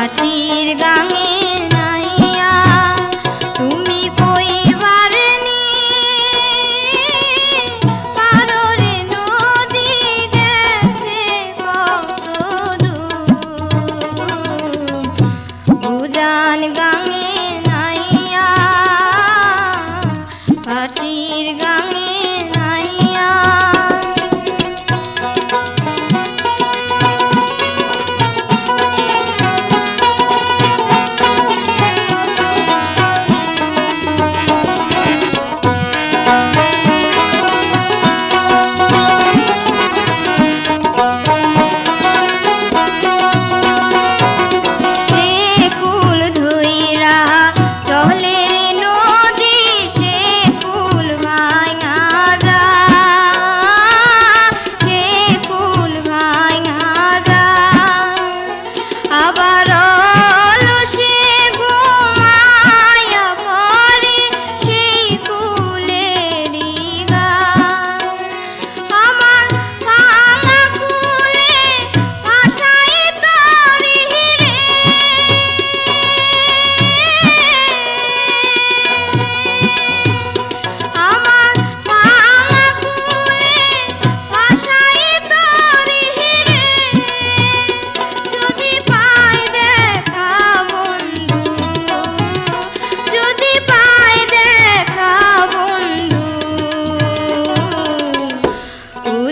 মাটির গাঙে নাইয়া তুমি কইবার নি পারর নদী গেছে কত উজান গাঙে নাইয়া মাটির গাঙে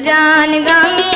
জান গাঙে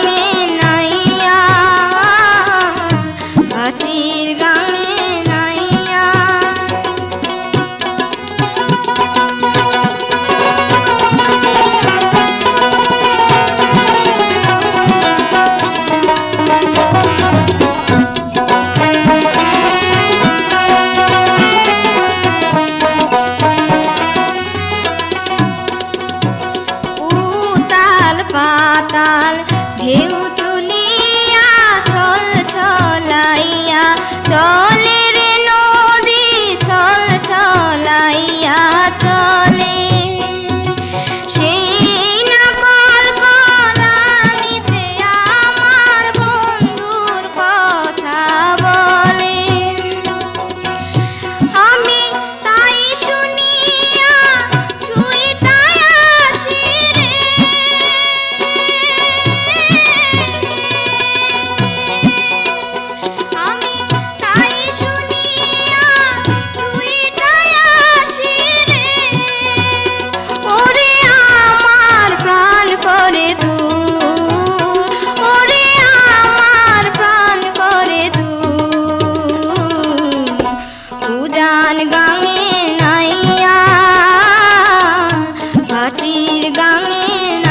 রঙে